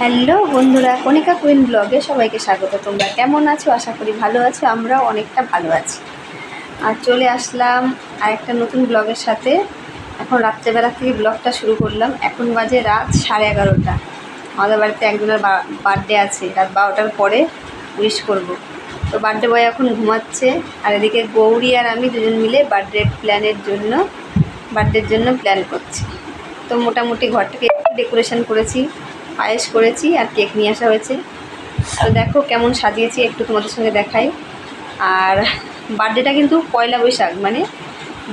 Hello বন্ধুরা, কণিকা queen ব্লগে সবাইকে স্বাগত। তোমরা কেমন আছো? আশা করি ভালো আছো, আমরাও অনেকটা ভালো আছি। আর চলে আসলাম আর একটা নতুন ব্লগের সাথে। এখন রাত্রেবেলা থেকে ব্লগটা শুরু করলাম। এখন বাজে রাত সাড়ে এগারোটা। আমাদের বাড়িতে একজনের বার্থডে আছে, রাত বারোটার পরে উইশ করব। তো বার্থডে বয় এখন ঘুমাচ্ছে। আর এদিকে গৌরী আর আমি দুজন মিলে বার্থডে প্ল্যানের জন্য বার্থডের জন্য প্ল্যান করছি। তো মোটামুটি ঘরটাকে ডেকোরেশন করেছি। পায়েস করেছি আর কেক নিয়ে আসা হয়েছে। তো দেখো কেমন সাজিয়েছি, একটু তোমাদের সঙ্গে দেখাই। আর বার্থডেটা কিন্তু পয়লা বৈশাখ মানে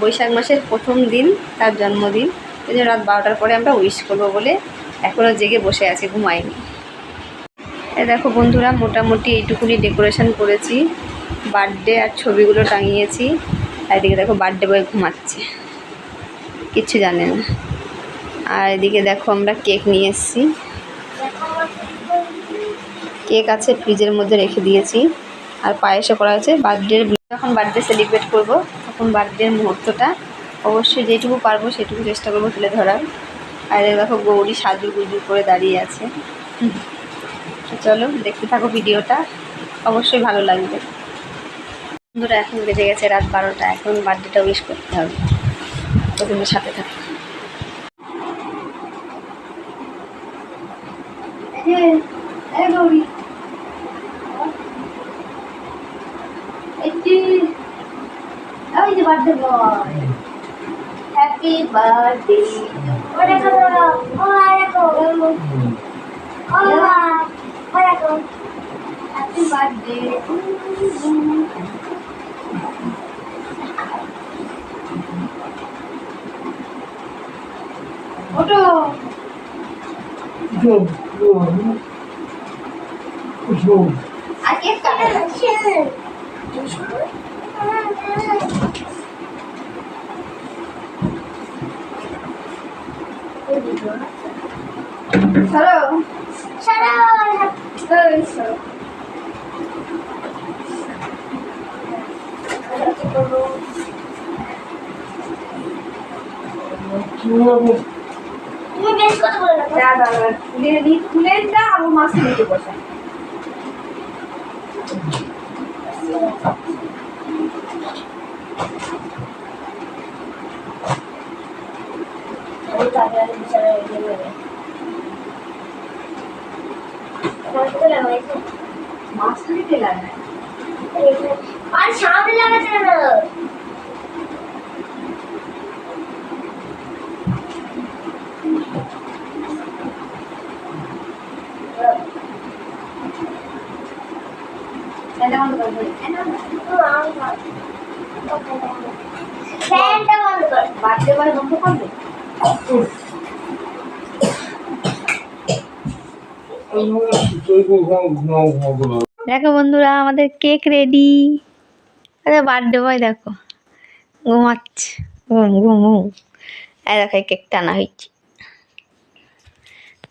বৈশাখ মাসের প্রথম দিন তার জন্মদিন। এই রাত বারোটার পরে আমরা উইশ করব বলে এখনও জেগে বসে আছি, ঘুমাইনি। দেখো বন্ধুরা, মোটামুটি এইটুকুনি ডেকোরেশন করেছি। বার্থডে আর ছবিগুলো টাঙিয়েছি। আর এদিকে দেখো বার্থডে বয় ঘুমাচ্ছে। কিচ্ছু জানে না। আর এদিকে দেখো আমরা কেক নিয়ে এসেছি। কেক আছে ফ্রিজের মধ্যে রেখে দিয়েছি। আর পায়েসও করা আছে বার্থডের যখন বার্থডে সেলিব্রেট করব, তখন বার্থডের মুহূর্তটা অবশ্যই যেটুকু পারব সেটুকু চেষ্টা করব তুলে ধরার। আর দেখো গৌরী সাজু গুজু করে দাঁড়িয়ে আছে। চলো দেখতে থাকো ভিডিওটা। অবশ্যই ভালো লাগবে। বন্ধুরা, এখন বেজে গেছে রাত বারোটা। এখন বার্থডেটা উইশ করতে হবে। তো তুমি সাথে থাকো। এই গৌরী একটি ওই যে বার্থডে বয় হ্যাপি বার্থডে ওটা করো ও আরেকো ও মা আরেকো হ্যাপি বার্থডে ওটো আর কেক কাটো সরো সারা এই সরো তুমি বেশ কথা বলে না দাদা তুলে নি তুলে না আমার মাছ নিতে বসা ওই তাকে আর সামনে লাগাতে না এটা বন্ধ করে দিই ফ্যানটা বন্ধ কর বার্থডে বন্ধ করবে? দেখো বন্ধুরা আমাদের কেক রেডি আরে বার্থডে বয় দেখো। ঘুমাচ্ছে। ঘুম ঘুম ঘুম। এই দেখো কেক টানা হয়েছে।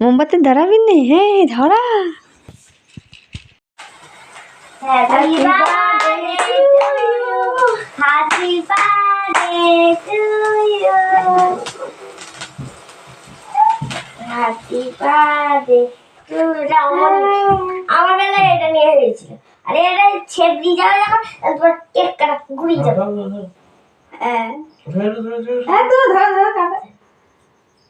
মোমবাতি ধরাবি নি? হ্যাঁ ধরা। Happy birthday to you. Happy birthday to you. Happy birthday to you. আমার বেলায় এটা নিয়ে হয়েছিল। আরে এটা ছেপড়ি যাবে যখন তারপর কেক কাটা ঘুরিয়ে যাবে। হ্যাঁ। হ্যাঁ তো ধরো ধরো কাটো।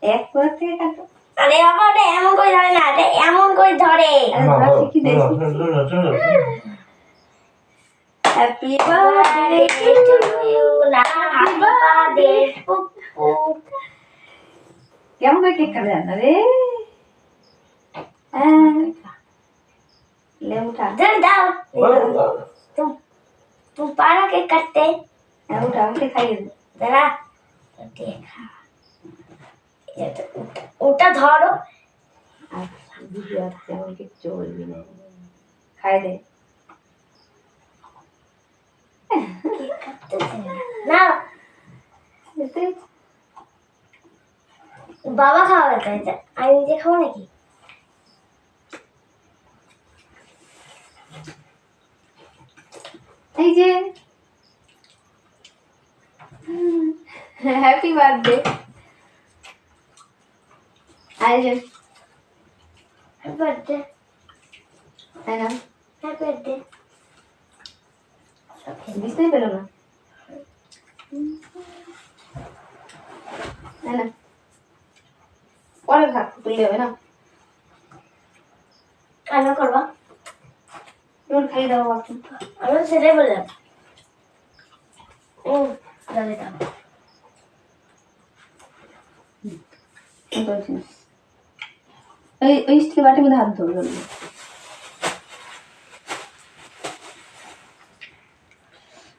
এক করে থেকে কাটো। আরে বাবা এমন করে ধরে না এমন করে ধরে। Happy birthday to you. Happy birthday. ಯಾವಾಗ ಕೇಕಡೆ ಅಂದರೆ? ले उठा जल्दी जाओ तुम तुम पारा के करते मैं उठा उठे खाई जरा देखा ये तो उठा धरो आप वीडियो आते हैं उनके चोल भी नहीं खाए दे বাবা খাওয়াবে তো। আমি নিজে খাব নাকি? এই যে। হ্যাপি বার্থডে যে। হ্যাপি বার্থডে না? হ্যাপি বার্থডে বুঝতেই পেল না না পরে ভাগ তুললে হবে না কান্না করবা তোর খাইয়ে দাও বাকি আমি সেটাই বললাম হুম দাদা দাও ওই ওই স্টিল বাটির মধ্যে হাত ধরবে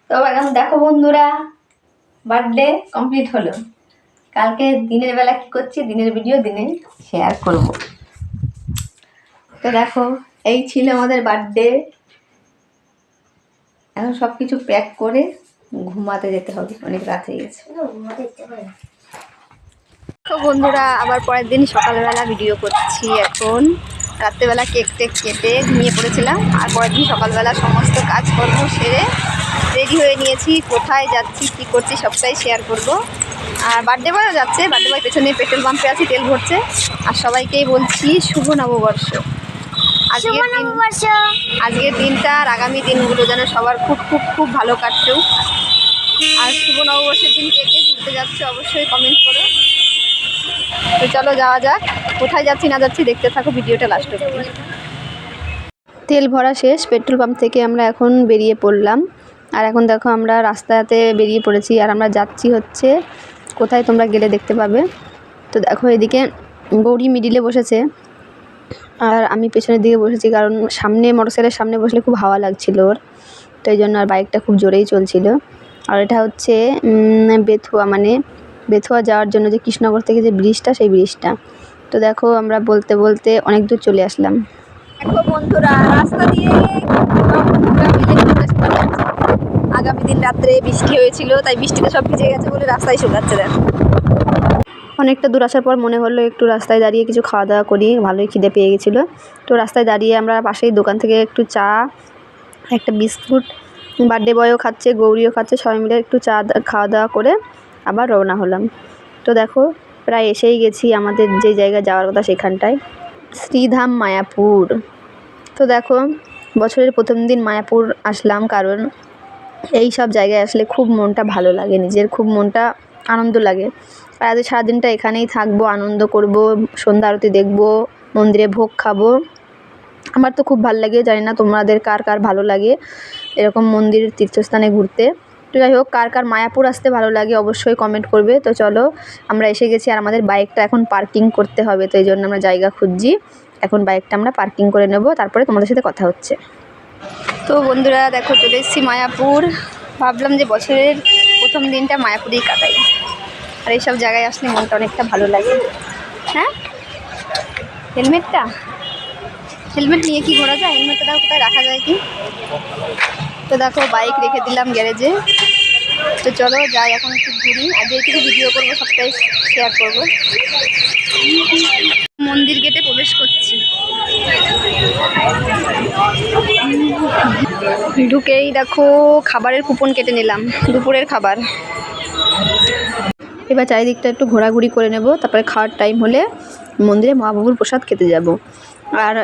তো এখন দেখো বন্ধুরা বার্থডে কমপ্লিট হলো। কালকে দিনের বেলা কি করছি, দিনের ভিডিও দিনে শেয়ার করব। তো দেখো, এই ছিল আমাদের বার্থডে এখন সব কিছু প্যাক করে ঘুমাতে যেতে হবে, অনেক রাত হয়ে গেছে। তো বন্ধুরা, আবার পরের দিন সকালবেলা ভিডিও করছি এখন। রাত্রেবেলা কেক টেক কেটে ঘুমিয়ে পড়েছিলাম, আর পরের দিন সকালবেলা সমস্ত কাজকর্ম সেরে রেডি হয়ে নিয়েছি কোথায় যাচ্ছি কী করছি সবটাই শেয়ার করব। আর বার্থডে বয় যাচ্ছে বার্থডে বয় পেছনে পেট্রোল পাম্পে আছি তেল ভরছে। আর সবাইকেই বলছি শুভ নববর্ষ। আজকের দিন আজকের দিনটা আর আগামী দিনগুলো যেন সবার খুব খুব খুব ভালো কাটছেও আর শুভ নববর্ষের দিন কে কে ঘুরতে যাচ্ছে অবশ্যই কমেন্ট করো। তো চলো যাওয়া যাক কোথায় যাচ্ছি না যাচ্ছি দেখতে থাকো ভিডিওটা লাস্ট অব্দি তেল ভরা শেষ পেট্রোল পাম্প থেকে আমরা এখন বেরিয়ে পড়লাম। আর এখন দেখো আমরা রাস্তাতে বেরিয়ে পড়েছি আর আমরা যাচ্ছি হচ্ছে কোথায় তোমরা গেলে দেখতে পাবে। তো দেখো এদিকে গৌরী মিডিলে বসেছে আর আমি পেছনের দিকে বসেছি কারণ সামনে মোটরসাইকেলের সামনে বসলে খুব হাওয়া লাগছিল ওর। তো এই জন্য আর বাইকটা খুব জোরেই চলছিল। আর এটা হচ্ছে বেথুয়া মানে বেথুয়া যাওয়ার জন্য যে কৃষ্ণনগর থেকে যে ব্রিজটা সেই ব্রিজটা। তো দেখো আমরা বলতে বলতে অনেক দূর চলে আসলাম। দেখো বন্ধুরা, রাস্তা দিয়ে আগামী দিন রাত্রে বৃষ্টি হয়েছিল, তাই বৃষ্টিতে সব ভিজে গেছে বলে রাস্তায় শুকাচ্ছে দেখো অনেকটা দূর আসার পর মনে হলো একটু রাস্তায় দাঁড়িয়ে কিছু খাওয়া দাওয়া করি, ভালোই খিদে পেয়ে গেছিল। তো রাস্তায় দাঁড়িয়ে আমরা পাশেই দোকান থেকে একটু চা, একটা বিস্কুট, বার্থডে বয়ও খাচ্ছে, গৌরীও খাচ্ছে, সবাই মিলে একটু চা খাওয়া দাওয়া করে আবার রওনা হলাম। তো দেখো, প্রায় এসেই গেছি আমাদের যে জায়গায় যাওয়ার কথা সেখানটায়, শ্রীধাম মায়াপুর। তো দেখো, বছরের প্রথম দিন মায়াপুর আসলাম কারণ এই সব জায়গায় আসলে খুব মনটা ভালো লাগে, নিজের খুব মনটা আনন্দ লাগে। আর আজ সারাদিনটা এখানেই থাকব, আনন্দ করব, সন্ধ্যা আরতি দেখব, মন্দিরে ভোগ খাব। আমার তো খুব ভালো লাগে, জানি না তোমাদের কার কার ভালো লাগে এরকম মন্দির তীর্থস্থানে ঘুরতে। তো যাই হোক, কার কার মায়াপুর আসতে ভালো লাগে অবশ্যই কমেন্ট করবে। তো চলো, আমরা এসে গেছি, আর আমাদের বাইকটা এখন পার্কিং করতে হবে, তো এই জন্য আমরা জায়গা খুঁজছি। এখন বাইকটা আমরা পার্কিং করে নেব, তারপরে তোমাদের সাথে কথা হচ্ছে। তো বন্ধুরা, দেখো চলে এসেছি মায়াপুর। ভাবলাম যে বছরের প্রথম দিনটা মায়াপুরেই কাটাই। আর এইসব জায়গায় আসলে মনটা অনেকটা ভালো লাগে। হ্যাঁ? হেলমেটটা? হেলমেট নিয়ে কি ঘোরা যায়? হেলমেটটা কোথায় রাখা যায় কি? তো দেখো, বাইক রেখে দিলাম গ্যারেজে। তো চলো যাই, এখন একটু ঘুরি। আর যেটুকু ভিডিও করব, সবটাই শেয়ার করব। মন্দির গেটে প্রবেশ করছি। ঢুকেই দেখো, খাবারের কুপন কেটে নিলাম, দুপুরের খাবার। এবার চারিদিকটা একটু ঘোরাঘুরি করে নেব, তারপরে খাওয়ার টাইম হলে মন্দিরে মহাপ্রভুর প্রসাদ খেতে যাব। আর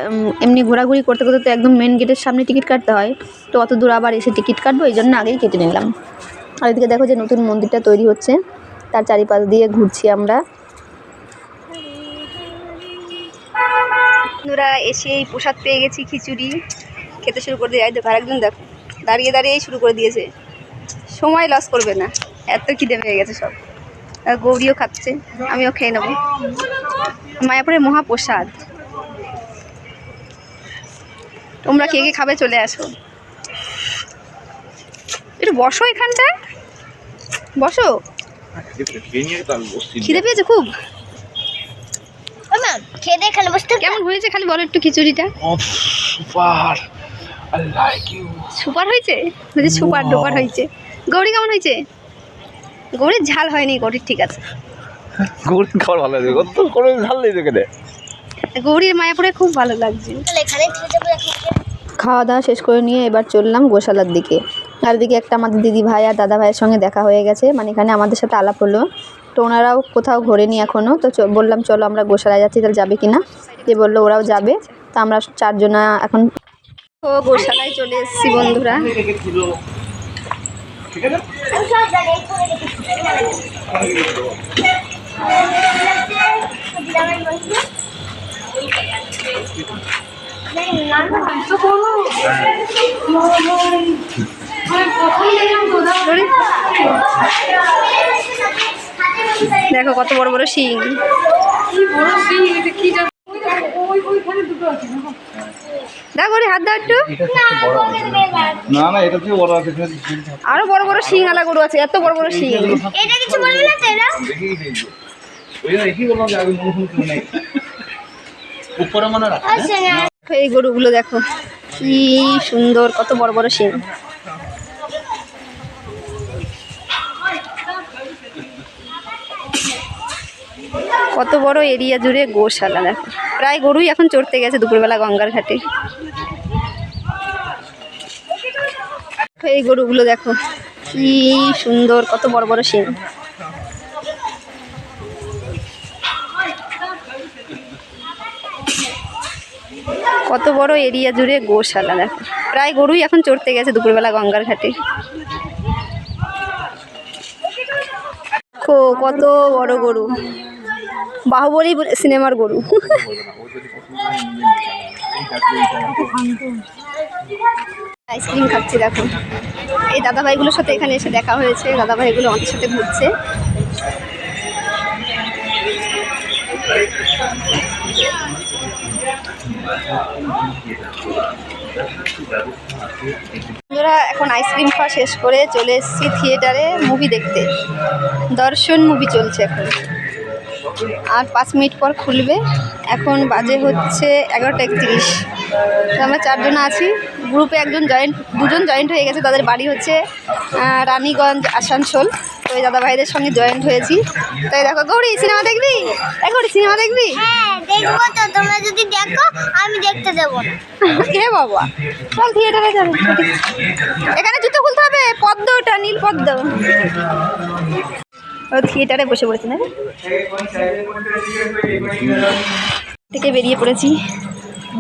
এমনি ঘোরাঘুরি করতে করতে তো একদম মেন গেটের সামনে টিকিট কাটতে হয়, তো অত দূর আবার এসে টিকিট কাটবো, এই জন্য আগেই কেটে নিলাম। আর এদিকে দেখো যে নতুন মন্দিরটা তৈরি হচ্ছে। তার চারিপাশ দিয়ে ঘুরছি আমরা। বন্ধুরা, এসে এই প্রসাদ পেয়ে গেছি, খিচুড়ি। খেতে শুরু করে দিয়ে দেখো, আরেকজন দেখো, দাঁড়িয়ে দাঁড়িয়েই শুরু করে দিয়েছে। সময় লস করবে না। এত খিদে পেয়ে গেছে সব। আর গৌরীও খাচ্ছে, আমিও খেয়ে নেব। মায়াপুরের মহাপ্রসাদ। তোমরা কে কে খাবে চলে আসো। একটু বসো এখানটায়। বসো। খিদে পেয়েছে খুব? খেয়ে দিয়ে বসতে কেমন হয়েছে? খালি বলো একটু খিচুড়িটা। you. সুপার হয়েছে? বলছি সুপার ডুপার হয়েছে। গৌরী কেমন হয়েছে? গৌরীর ঝাল হয়নি গৌরীর ঠিক আছে। গৌরীর খাবার ভালো লাগে কত কোনো ঝাল নেই তো কেটে গৌরীর মায়াপুরে খুব ভালো লাগছে। তাহলে এখানে থেকে যাব এখন খাওয়া দাওয়া শেষ করে নিয়ে এবার চললাম গোশালার দিকে। আর দিকে একটা আমাদের দিদি ভাই আর দাদা ভাইয়ের সঙ্গে দেখা হয়ে গেছে। মানে এখানে আমাদের সাথে আলাপ হলো। তো ওনারাও কোথাও ঘোরেনি এখনও তো বললাম, চলো আমরা গোশালায় যাচ্ছি, তাহলে যাবে কি না? দিয়ে বলল, ওরাও যাবে। তা আমরা চারজনা এখন ও গোশালায় চলে এসেছি বন্ধুরা। আমি দেখো কত বড় বড় শিং। দেখো রে হাত দাও একটু। না না এটা থেকে বড় আছে আরও বড় বড় শিং আলা গরু আছে এত বড় বড় শিং। এটা কিছু বলবে না তো এরা? ওই জন্য একই বললাম যে আগে মনে শুনতে নেই। উপরে মনে রাখ আচ্ছা না। এই গরুগুলো দেখো কি সুন্দর কত বড় বড় শিং। কত বড় এরিয়া জুড়ে গোশালা, দেখো। প্রায় গরুই এখন চড়তে গেছে দুপুরবেলা গঙ্গার ঘাটে। এই গরুগুলো, দেখো। কি সুন্দর, কত বড় বড় সিং কত বড় এরিয়া জুড়ে গোশালা, দেখো। প্রায় গরুই এখন চড়তে গেছে দুপুরবেলা গঙ্গার ঘাটে। কত বড় গরু। বাহুবলী বলে- সিনেমার গরু। আইসক্রিম খাচ্ছি দেখো। এই দাদাভাইগুলোর সাথে এখানে এসে দেখা হয়েছে, দাদাভাইগুলো আমাদের সাথে ঘুরছে। এখন আইসক্রিম খাওয়া শেষ করে চলে এসেছি থিয়েটারে মুভি দেখতে। দর্শন মুভি চলছে এখন। আর পাঁচ মিনিট পর খুলবে। এখন বাজে হচ্ছে এগারোটা একত্রিশ। তো আমরা চারজন আছি। গ্রুপে একজন জয়েন্ট দুজন জয়েন্ট হয়ে গেছে। তাদের বাড়ি হচ্ছে রানীগঞ্জ আসানসোল। তো ওই দাদা ভাইদের সঙ্গে জয়েন্ট হয়েছি। তাই দেখো গৌরী সিনেমা দেখবি? গৌরী সিনেমা দেখবি? হ্যাঁ দেখব তো। তোমরা যদি দেখো আমি দেখতে দেবো। কে বাবা চল থিয়েটারে যাবে এখানে জুতো খুলতে হবে। পদ্ম ওটা নীল পদ্ম। থিয়েটারে বসে পড়েছি, না? থেকে বেরিয়ে পড়েছি।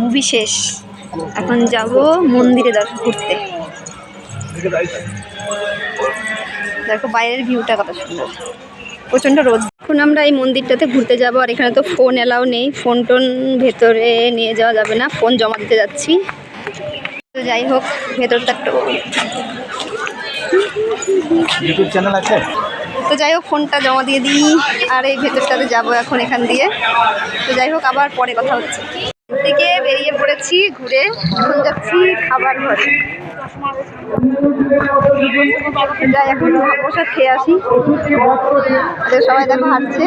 মুভি শেষ। এখন যাব মন্দিরে দর্শন ঘুরতে দেখো বাইরের ভিউটা কত সুন্দর। প্রচণ্ড রোদ। এখন আমরা এই মন্দিরটাতে ঘুরতে যাব, আর এখানে তো ফোন এলাও নেই। ফোন টোন ভেতরে নিয়ে যাওয়া যাবে না। ফোন জমা দিতে যাচ্ছি। তো যাই হোক, ভেতরটা একটু ইউটিউব চ্যানেল আছে? তো যাই হোক, ফোনটা জমা দিয়ে দিই আর এই ভেতরটাতে যাব এখন এখান দিয়ে। তো যাই হোক, আবার পরে কথা হচ্ছে। থেকে বেরিয়ে পড়েছি, ঘুরে এখন যাচ্ছি খাবার ঘরে। যাই, এখন মহাপ্রসাদ খেয়ে আসি। সবাই দেখো হাঁটছে।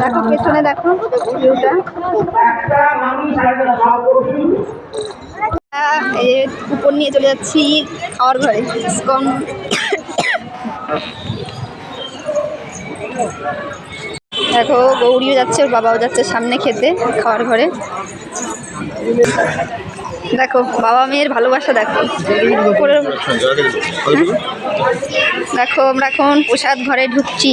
দেখো, পেছনে দেখো উপর নিয়ে চলে যাচ্ছি খাওয়ার ঘরে। ইসকন। দেখো, গৌরীও যাচ্ছে, ওর বাবাও যাচ্ছে সামনে খেতে, খাওয়ার ঘরে। দেখো, বাবা মেয়ের ভালোবাসা দেখো। দেখো, আমরা এখন প্রসাদ ঘরে ঢুকছি।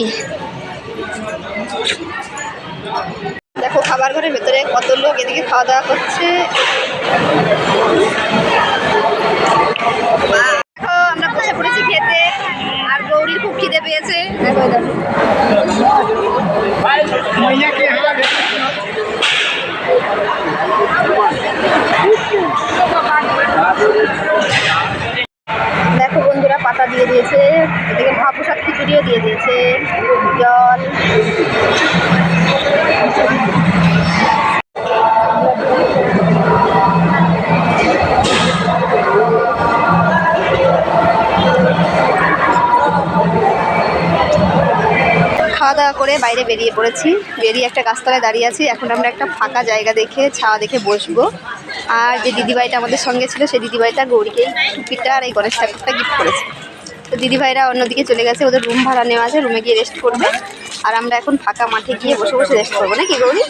দেখো, খাবার ঘরের ভেতরে কত লোক এদিকে খাওয়া দাওয়া করছে। করে বাইরে বেরিয়ে পড়েছি। বেরিয়ে একটা গাছতলায় দাঁড়িয়ে আছি। এখন আমরা একটা ফাঁকা জায়গা দেখে, ছাওয়া দেখে বসবো। আর যে দিদিভাইটা আমাদের সঙ্গে ছিল সেই দিদিভাইটা গৌরীকে টুপিটা আর এই গণেশ ঠাকুরটা গিফট করেছে। তো দিদিভাইরা অন্যদিকে চলে গেছে, ওদের রুম ভাড়া নেওয়া আছে রুমে গিয়ে রেস্ট করবে। আর আমরা এখন ফাঁকা মাঠে গিয়ে বসে বসে রেস্ট করব। নাকি গৌরী?